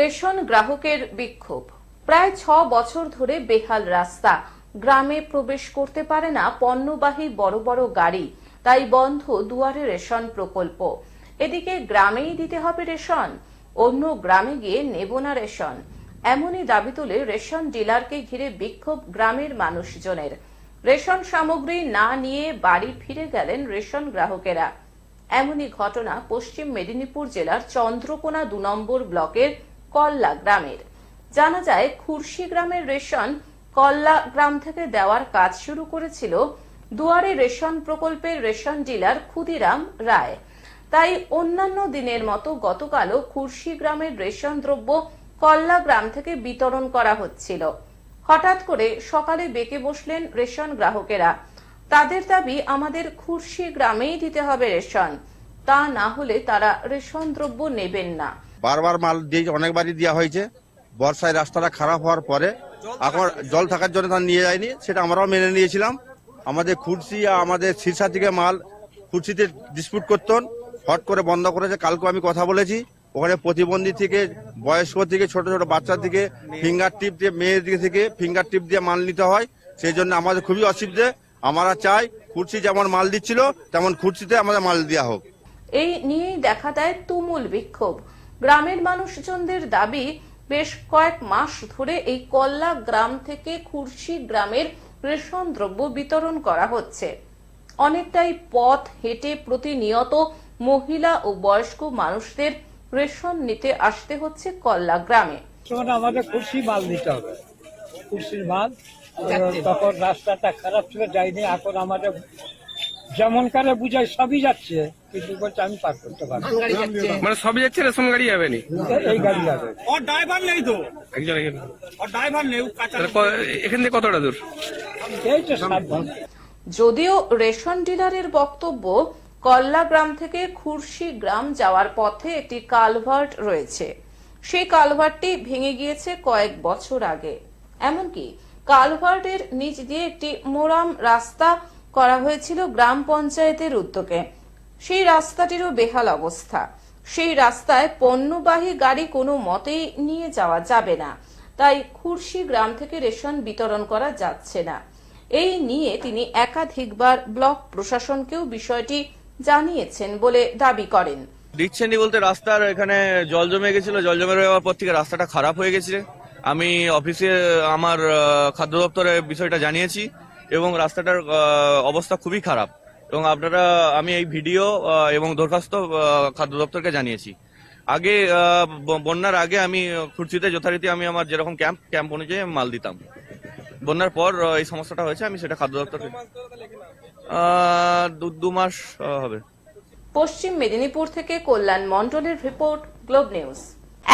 Ration গ্রাহকের বিক্ষোভ। প্রায় ছ বছর ধরে বেহাল রাস্তা। গ্রামে প্রবেশ করতে পারে না পণ্যবাহী বড় বড় গাড়ি। তাই বন্ধ দুয়ারে রেশন প্রকল্প। এদিকে গ্রামেই দিতে হবে রেশন, অন্য গ্রামে গিয়ে নেব না রেশন। এমনই দাবি তুলে রেশন ডিলারকে ঘিরে বিক্ষোভ গ্রামের মানুষজনের। রেশন সামগ্রী না নিয়ে বাড়ি ফিরে গেলেন রেশন গ্রাহকেরা। এমনই ঘটনা পশ্চিম মেদিনীপুর জেলার চন্দ্রকোনা দু নম্বর ব্লকের কল্লা গ্রামের। জানা যায়, খুরশি গ্রামের রেশন কল্লা গ্রাম থেকে দেওয়ার কাজ শুরু করেছিল দুয়ারে রেশন প্রকল্পের রেশন ডিলার ক্ষুদিরাম রায়। তাই অন্যান্য দিনের মতো গতকালও খুরশি গ্রামের রেশন দ্রব্য কল্লা গ্রাম থেকে বিতরণ করা হচ্ছিল। হঠাৎ করে সকালে বেঁকে বসলেন রেশন গ্রাহকেরা। তাদের দাবি, আমাদের খুরশি গ্রামেই দিতে হবে রেশন। তা না হলে তারা রেশন দ্রব্য নেবেন না। বারবার মাল দিয়ে অনেকবারই দেওয়া হয়েছে। বর্ষায় রাস্তাটা খারাপ হওয়ার পরে এখন জল থাকার জন্য তারা নিয়ে যায়নি, সেটা আমরাও মেনে নিয়েছিলাম। আমাদের খুরসি আমাদের শীর্ষা থেকে মাল খুরসিতে ডিসপিউট করতেন, হট করে বন্ধ করেছে। কালকে আমি কথা বলেছি, ওখানে প্রতিবন্ধী থেকে, বয়স্ক থেকে, ছোট ছোট বাচ্চা থেকে ফিঙ্গার টিপ দিয়ে, মেয়ের দিকে থেকে ফিঙ্গার টিপ দিয়ে মাল নিতে হয়। সেই জন্য আমাদের খুবই অসুবিধে। আমরা চাই খুরসি যেমন মাল দিচ্ছিল, তেমন খুরসিতে আমাদের মাল দেওয়া হোক। এই নিয়েই দেখা দেয় তুমুল বিক্ষোভ। গ্রামের মানুষজনদের দাবি বেশ কয়েক মাস ধরে এই কল্লা গ্রাম থেকে খুরশি গ্রামের রেশন দ্রব্য বিতরণ করা হচ্ছে। অনেকটাই পথ হেঁটে প্রতিনিয়ত মহিলা ও বয়স্ক মানুষদের রেশন নিতে আসতে হচ্ছে কল্লা গ্রামে। তখন আমাদের মাল দিতে হবে। মাল তখন রাস্তাটা খারাপ ছিল যাইনি। এখন আমাদের যেমন কারে বুঝাই সবই যাচ্ছে কিন্তু বলছে আমি পার করতে পারব। মানে সবই যাচ্ছে রেশন গাড়ি যাবে নি? এই- গাড়ি যাবে। ওর ড্রাইভার নেই তো। একজন এখানে। ওর ড্রাইভার নেই এখান থেকে কতটা দূর? এই তো যদিও রেশন ডিলারের বক্তব্য কল্লা গ্রাম থেকে খুরশি গ্রাম যাওয়ার পথে একটি কালভার্ট রয়েছে। সেই কালভার্টটি ভেঙে গিয়েছে কয়েক বছর আগে। এমনকি কালভার্টের নিচ দিয়ে একটি মোরাম রাস্তা করা হয়েছিল গ্রাম পঞ্চায়েতের উদ্যোগে। সেই রাস্তাটিরও বেহাল অবস্থা। সেই রাস্তায় পণ্যবাহী গাড়ি কোনো মতেই নিয়ে যাওয়া যাবে না। তাই খুরশি গ্রাম থেকে রেশন বিতরণ করা যাচ্ছে না। এই নিয়ে তিনি একাধিকবার ব্লক প্রশাসনকেও বিষয়টি জানিয়েছেন বলে দাবি করেন। দিচ্ছেনি বলতে রাস্তার এখানে জল জমে গেছিল। জল জমে যাওয়ার পর থেকে রাস্তাটা খারাপ হয়ে গেছে। আমি অফিসে আমার খাদ্য দপ্তরে বিষয়টা জানিয়েছি। এবং রাস্তাটার অবস্থা খুবই খারাপ। এবং আপনারা, আমি এই ভিডিও এবং দরখাস্ত খাদ্য দপ্তরকে জানিয়েছি। আগে বন্যার আগে আমি খুরচিতে যথারীতি আমি আমার যেরকম ক্যাম্প ক্যাম্প অনুযায়ী মাল দিতাম। বন্যার পর এই সমস্যাটা হয়েছে, আমি সেটা খাদ্য দপ্তরকে দু- মাস হবে। পশ্চিম মেদিনীপুর থেকে কল্যাণ মন্ডলের রিপোর্ট, গ্লোব নিউজ।